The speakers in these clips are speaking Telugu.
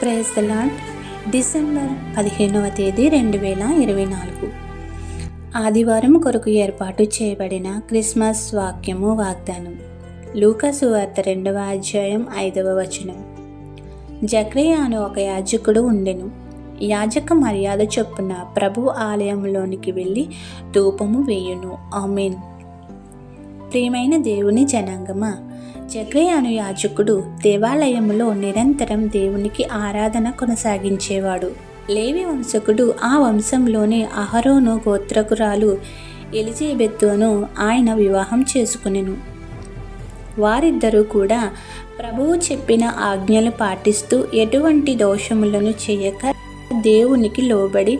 ప్రేస్ ద లాడ్ డిసెంబర్ పదిహేనవ తేదీ రెండు వేల ఇరవై నాలుగు. ఆదివారం కొరకు ఏర్పాటు చేయబడిన క్రిస్మస్ వాక్యము వాగ్దానం. లూకసు వార్త రెండవ అధ్యాయం ఐదవ వచనం. జక్రియ ఒక యాజకుడు ఉండెను. యాజక మర్యాద చొప్పున ప్రభు ఆలయంలోనికి వెళ్ళి ధూపము వేయును. ఆమెన్. ప్రియమైన దేవుని జనాంగమా జక్రయ అను యాజకుడు దేవాలయంలో నిరంతరం దేవునికి ఆరాధన కొనసాగించేవాడు. లేవి వంశకుడు ఆ వంశంలోనే అహరోను గోత్రకురాలు ఎలిజబెత్తును ఆయన వివాహం చేసుకునెను. వారిద్దరూ కూడా ప్రభువు చెప్పిన ఆజ్ఞలు పాటిస్తూ ఎటువంటి దోషములను చేయక దేవునికి లోబడి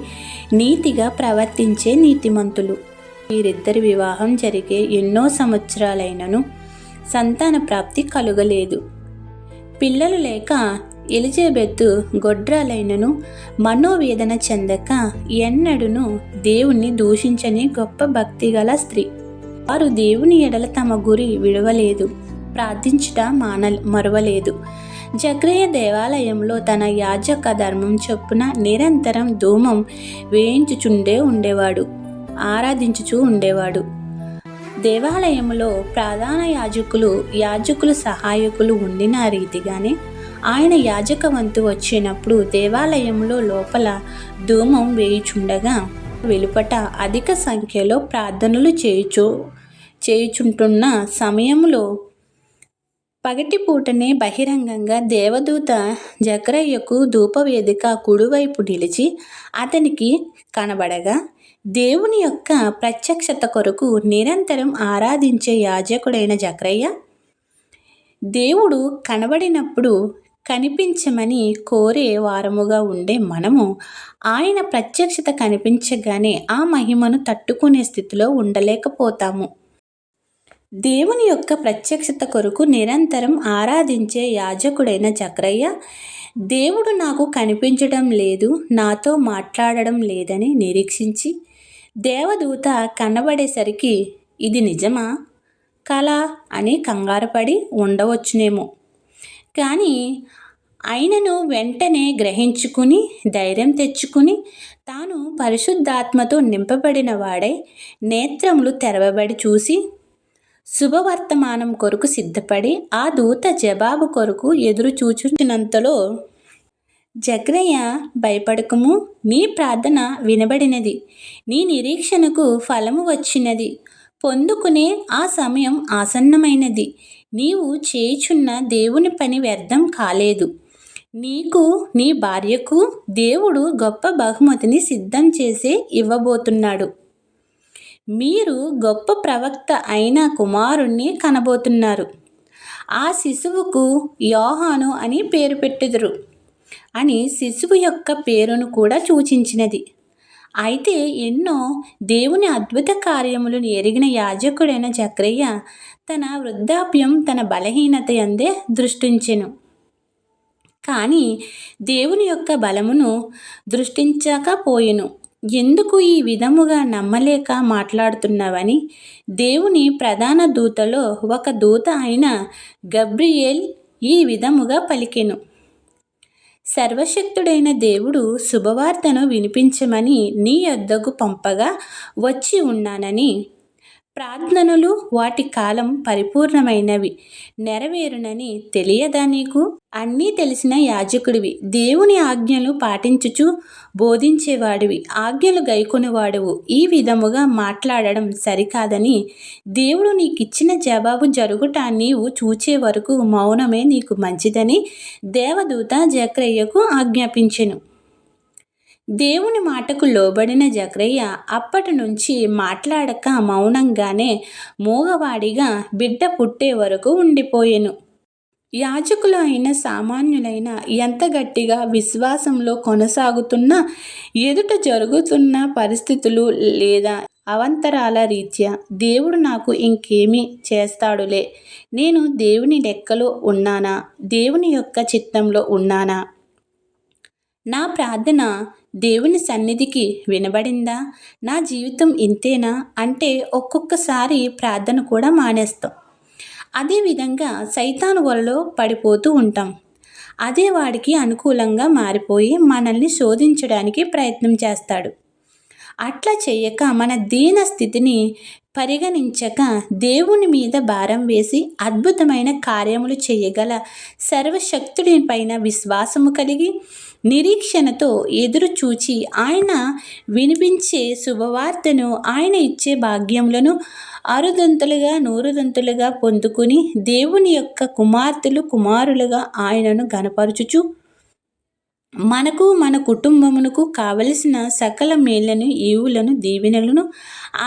నీతిగా ప్రవర్తించే నీతిమంతులు. వీరిద్దరి వివాహం జరిగే ఎన్నో సంవత్సరాలైనను సంతాన ప్రాప్తి కలుగలేదు. పిల్లలు లేక ఎలిజబెత్ గొడ్రాలైనను మనోవేదన చెందక ఎన్నడును దేవుణ్ణి దూషించని గొప్ప భక్తిగల స్త్రీ. వారు దేవుని ఎడల తమ గురి విడవలేదు ప్రార్థించుట మాన మరువలేదు. జగ్రయ్య దేవాలయంలో తన యాజక ధర్మం చొప్పున నిరంతరం ధూమం వేయించుచుండే ఉండేవాడు ఆరాధించుచూ ఉండేవాడు. దేవాలయంలో ప్రధాన యాజకులు యాజకులు సహాయకులు ఉండిన రీతిగానే ఆయన యాజక వంతు వచ్చినప్పుడు దేవాలయంలో లోపల ధూమం వేయుచుండగా వెలుపట అధిక సంఖ్యలో ప్రార్థనలు చేయుచు చేయుచుంటున్న సమయంలో పగటిపూటనే బహిరంగంగా దేవదూత జక్రయ్యకు ధూపవేదిక కుడివైపు నిలిచి అతనికి కనబడగా దేవుని యొక్క ప్రత్యక్షత కొరకు నిరంతరం ఆరాధించే యాజకుడైన జక్రయ్య దేవుడు కనబడినప్పుడు కనిపించమని కోరే వారముగా ఉండే మనము ఆయన ప్రత్యక్షత కనిపించగానే ఆ మహిమను తట్టుకునే స్థితిలో ఉండలేకపోతాము. దేవుని యొక్క ప్రత్యక్షత కొరకు నిరంతరం ఆరాధించే యాజకుడైన చక్రయ్య దేవుడు నాకు కనిపించడం లేదు నాతో మాట్లాడడం లేదని నిరీక్షించి దేవదూత కనబడేసరికి ఇది నిజమా? కళ అని కంగారుపడి ఉండవచ్చునేమో. కానీ ఆయనను వెంటనే గ్రహించుకుని ధైర్యం తెచ్చుకుని తాను పరిశుద్ధాత్మతో నింపబడిన వాడై నేత్రములు తెరవబడి చూసి శుభవర్తమానం కొరకు సిద్ధపడి ఆ దూత జవాబు కొరకు ఎదురు చూచుచినంతలో జగ్రయ్య భయపడకము నీ ప్రార్థన వినబడినది. నీ నిరీక్షణకు ఫలము వచ్చినది. పొందుకునే ఆ సమయం ఆసన్నమైనది. నీవు చేయుచున్న దేవుని పని వ్యర్థం కాలేదు. నీకు నీ భార్యకు దేవుడు గొప్ప బహుమతిని సిద్ధం చేసి ఇవ్వబోతున్నాడు. మీరు గొప్ప ప్రవక్త అయిన కుమారుణ్ణి కనబోతున్నారు. ఆ శిశువుకు యోహాను అని పేరు పెట్టుదురు. అని శిశువు యొక్క పేరును కూడా సూచించినది. అయితే ఎన్నో దేవుని అద్భుత కార్యములను ఎరిగిన యాజకుడైన చక్రయ్య తన వృద్ధాప్యం తన బలహీనత అందే దృష్టించెను. కానీ దేవుని యొక్క బలమును దృష్టించకపోయెను. ఎందుకు ఈ విధముగా నమ్మలేక మాట్లాడుతున్నావని దేవుని ప్రధాన దూతలో ఒక దూత అయిన గబ్రియేల్ ఈ విధముగా పలికెను. సర్వశక్తుడైన దేవుడు శుభవార్తను వినిపించమని నీ యొద్దకు పంపగా వచ్చి ఉన్నానని ప్రార్థనలు వాటి కాలం పరిపూర్ణమైనవి. నెరవేరునని తెలియదా నీకు? అన్నీ తెలిసిన యాజకుడివి. దేవుని ఆజ్ఞలు పాటించుచు బోధించేవాడివి. ఆజ్ఞలు గైకొనివాడువు. ఈ విధముగా మాట్లాడడం సరికాదని దేవుడు నీకిచ్చిన జవాబు జరుగుట నీవు చూచే వరకు మౌనమే నీకు మంచిదని దేవదూత జక్రయ్యకు ఆజ్ఞాపించెను. దేవుని మాటకు లోబడిన జక్రయ్య అప్పటి నుంచి మాట్లాడక మౌనంగానే మూగవాడిగా బిడ్డ పుట్టే వరకు ఉండిపోయెను. యాజకులు అయిన సామాన్యులైన ఎంత గట్టిగా విశ్వాసంలో కొనసాగుతున్నా ఎదుట జరుగుతున్న పరిస్థితులు లేదా అవంతరాల రీత్యా దేవుడు నాకు ఇంకేమీ చేస్తాడులే. నేను దేవుని లెక్కలో ఉన్నానా? దేవుని యొక్క చిత్తంలో ఉన్నానా? నా ప్రార్థన దేవుని సన్నిధికి వినబడిందా? నా జీవితం ఇంతేనా? అంటే ఒక్కొక్కసారి ప్రార్థన కూడా మానేస్తాం. అదేవిధంగా సైతాను వలలో పడిపోతూ ఉంటాం. అదే వాడికి అనుకూలంగా మారిపోయి మనల్ని శోధించడానికి ప్రయత్నం చేస్తాడు. అట్లా చేయక మన దీన స్థితిని పరిగణించక దేవుని మీద భారం వేసి అద్భుతమైన కార్యములు చేయగల సర్వశక్తుడి పైన విశ్వాసము కలిగి నిరీక్షణతో ఎదురు చూచి ఆయన వినిపించే శుభవార్తను ఆయన ఇచ్చే భాగ్యములను అరుదంతులుగా నూరుదంతులుగా పొందుకుని దేవుని యొక్క కుమార్తెలు కుమారులుగా ఆయనను గనపరుచుచు మనకు మన కుటుంబమునకు కావలసిన సకల మేళ్ళను ఈవులను దీవెనలను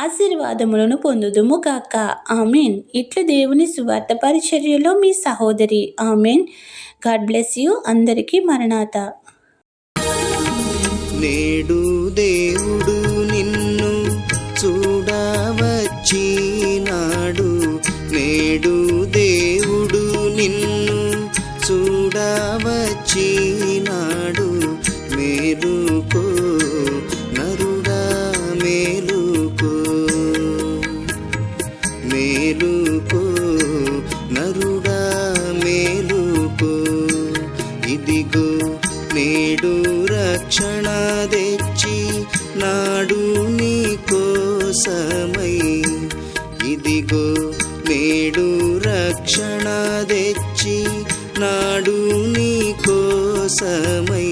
ఆశీర్వాదములను పొందుదుము గాక. ఆమెన్. ఇట్ల దేవుని సువార్త పరిచర్యలో మీ సహోదరి. ఆమెన్. God bless you. అందరికీ మరణాత. నేడు దేవుడు నిన్ను చూడవచ్చినాడు నేడు. దేవుడు నిన్ను చూడవచ్చినాడు రక్షణ తెచ్చి నాడు నీ కోసమై ఇదిగో నేడు రక్షణ తెచ్చి నాడు నీ కోసమై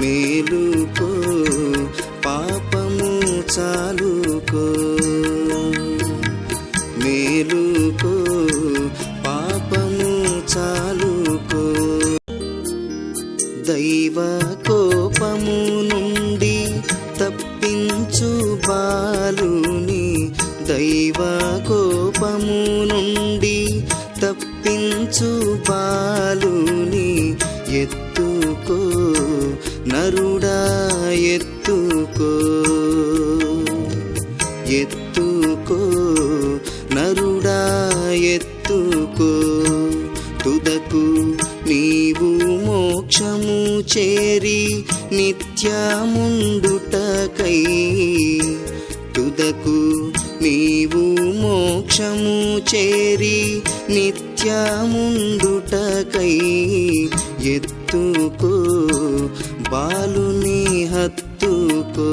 మేలుకో పాపము చాలుకో. మేలుకో కోపము నుండి తప్పించు బాలుని దైవ కోపము నుండి తప్పించు బాలుని ఎత్తుకో నరుడా ఎత్తుకో. ఎత్తుకో నరుడా ఎత్తుకో. తుదకు మోక్షము చేరి నిత్యముండుటకై తుదకు నీవు మోక్షము చేరి నిత్యముండుటకై ఎత్తుకో బాలుని హత్తుకో.